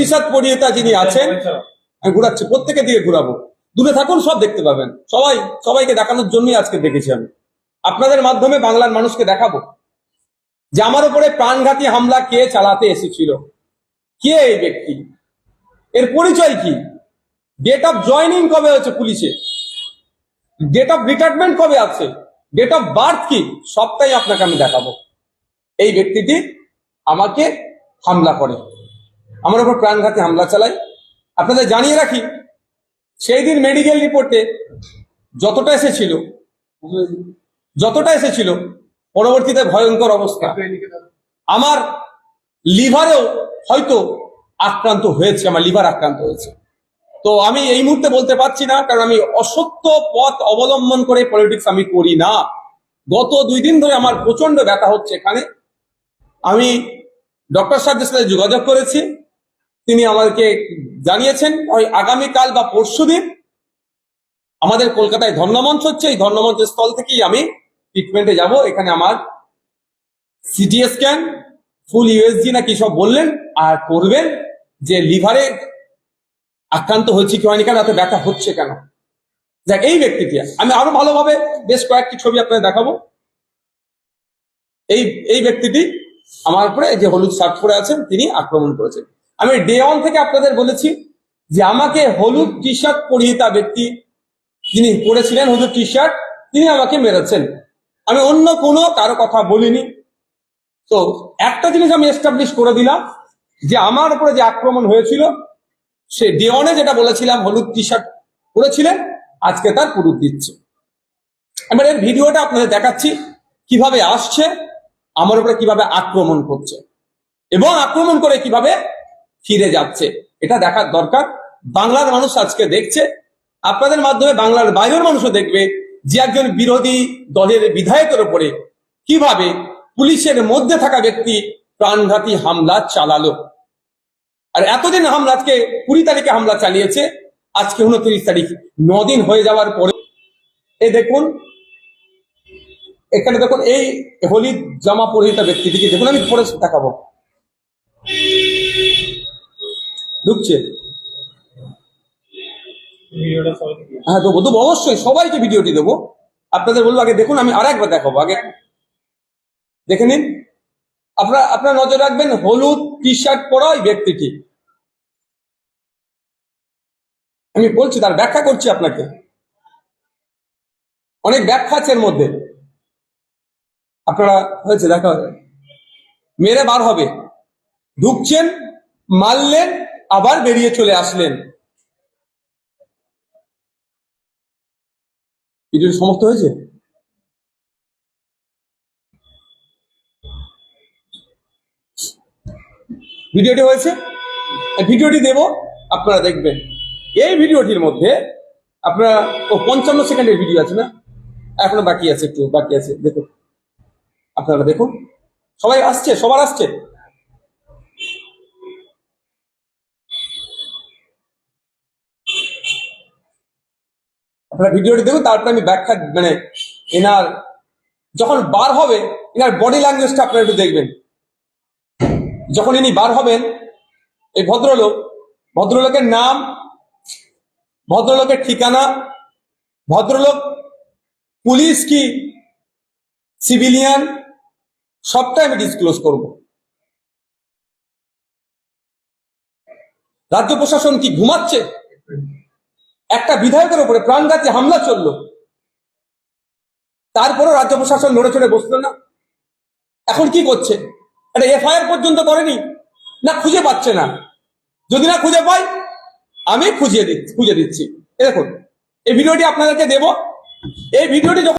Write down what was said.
প্রতিশোধ পরিয়েতা যিনি আছেন, আমি ঘুরাচ্ছি, প্রত্যেকের দিকে ঘুরাবো। দূরে থাকুন, সব দেখতে পাবেন। সবাই, সবাইকে দেখানোর জন্যই আজকে দেখেছি আমি। আপনাদের মাধ্যমে বাংলার মানুষকে দেখাবো। যে আমার উপরে প্রাণঘাতী হামলা কে চালাতে এসেছিল? কে এই ব্যক্তি? এর পরিচয় কি? ডেট অফ জয়নিং কবে হয়েছে পুলিশে? ডেট অফ রিটায়ারমেন্ট কবে আছে? ডেট অফ বার্থ কি? সবটাই আপনাকে আমি দেখাবো। এই ব্যক্তিটি আমাকে হামলা করে। আমার উপর প্রাণঘাতী হামলা চালায়। আপনাদের জানিয়ে রাখি, সেই দিন মেডিকেল রিপোর্টে যতটা এসেছিল যতটা এসেছিল, পরবর্তীতে ভয়ঙ্কর অবস্থা। আমার লিভারেও হয়তো আক্রান্ত হয়েছে, আমার লিভার আক্রান্ত হয়েছে। তো আমি এই মুহূর্তে বলতে পারছি না, কারণ আমি অসত্য পথ অবলম্বন করে পলিটিক্স আমি করি না। গত দুই দিন ধরে আমার প্রচণ্ড ব্যথা হচ্ছে এখানে। আমি ডক্টর সাহেবের সাথে যোগাযোগ করেছি। তিনি আমাদেরকে জানিয়েছেন, ওই আগামীকাল বা পরশুদিন আমাদের কলকাতায় ধর্মমঞ্চ হচ্ছে। এই ধর্ণমঞ্চ স্থল থেকেই আমি ট্রিটমেন্টে যাব। এখানে আমার সিটি স্ক্যান ফুল ইউএসজি না কি সব বললেন আর করবেন যে লিভারে আক্রান্ত হয়েছে কি হয়নি কেন, এত ব্যথা হচ্ছে কেন? দেখ এই ব্যক্তিটি আমি আরও ভালোভাবে বেশ কয়েকটি ছবি আপনাদের দেখাবো। এই এই ব্যক্তিটি আমার উপরে যে হলুদ শার্ট পরে আছেন, তিনি আক্রমণ করেছেন। আমি ডে ওয়ান থেকে আপনাদের বলেছি যে আমাকে হলুদ টি শার্ট পরিহিতা ব্যক্তি যিনি পরেছিলেন হলুদ টি শার্ট তিনি আমাকে মেরেছেন। আমি অন্য কোনো কারও কথা বলিনি। তো একটা জিনিস আমি এস্টাবলিশ করে দিলাম যে আমার উপরে যে আক্রমণ হয়েছিল, সে ডে ওয়ানে যেটা বলেছিলাম, হলুদ টি শার্ট পরেছিলেন, আজকে তার পুরুষ দিচ্ছে। এবার এর ভিডিওটা আপনাদের দেখাচ্ছি, কীভাবে আসছে, আমার উপরে কীভাবে আক্রমণ করছে। এবং আক্রমণ করে কীভাবে ফিরে যাচ্ছে। এটা দেখার দরকার। বাংলার মানুষ আজকে দেখছে। আপনাদের মাধ্যমে বাংলার বাইরের মানুষও দেখবে যে একজন বিরোধী দলের বিধায়কের উপরে কীভাবে পুলিশের মধ্যে থাকা ব্যক্তি প্রাণঘাতী হামলা চালালো। আর এতদিন হামলা আজকে কুড়ি তারিখে হামলা চালিয়েছে। আজকে উনত্রিশ তারিখ দিন হয়ে যাওয়ার পরে। এ দেখুন, এখানে দেখুন, এই হলিদ জামা পরিহিত ব্যক্তিটিকে দেখুন, আমি পরে দেখাবো। ঢুকছে। হ্যাঁ দেবো দেবো অবশ্যই সবাইকে ভিডিওটি দেবো। আপনাদের বলব আগে দেখুন আমি আর একবার দেখাবো আগে দেখে নিন। আপনারা আপনার নজর রাখবেন হলুদ টি শার্ট পরা ওই ব্যক্তিটি। আমি বলছি তার ব্যাখ্যা করছি আপনাকে। অনেক ব্যাখ্যা আছে এর মধ্যে। আপনারা হয়েছে দেখা হবে মেরে বার হবে। ঢুকছেন মারলেন আবার বেরিয়ে চলে আসলেন। ভিডিওটি সমাপ্ত হয়েছে? ভিডিওটি হয়েছে? ভিডিওটি দেব, আপনারা দেখবেন। এই ভিডিওটির মধ্যে আপনারা, ও, পঞ্চান্ন সেকেন্ডের ভিডিও আছে না? এখনও বাকি আছে একটু, বাকি আছে। দেখুন। আপনারা দেখুন। সবাই আসছে, সবার আসছে। আপনারা ভিডিওটি দেখুন, তারপরে আমি ব্যাখ্যা মানে এনার যখন বার হবে, এনার বডি ল্যাঙ্গুয়েজটা আপনারা একটু দেখবেন। যখন ইনি বার হবেন, এই ভদ্রলোক, ভদ্রলোকের নাম, ভদ্রলোকের ঠিকানা, ভদ্রলোক পুলিশ কি, সিভিলিয়ান, সবটাই আমি ডিসক্লোজ করব। রাজ্য প্রশাসন কি ঘুমাচ্ছে? একটা বিধায়কের উপরে প্রাণঘাতী হামলা চলল। তারপরেও রাজ্য প্রশাসন লড়ে চড়ে বসল না। এখন কি করছে? এটা এফআইআর পর্যন্ত করেনি? না, খুঁজে পাচ্ছে না। যদি না খুঁজে পাই আমি খুঁজিয়ে দিচ্ছি, খুঁজে দিচ্ছি। দেখুন, এই ভিডিওটি আপনাদেরকে দেব। এই ভিডিওটি যখন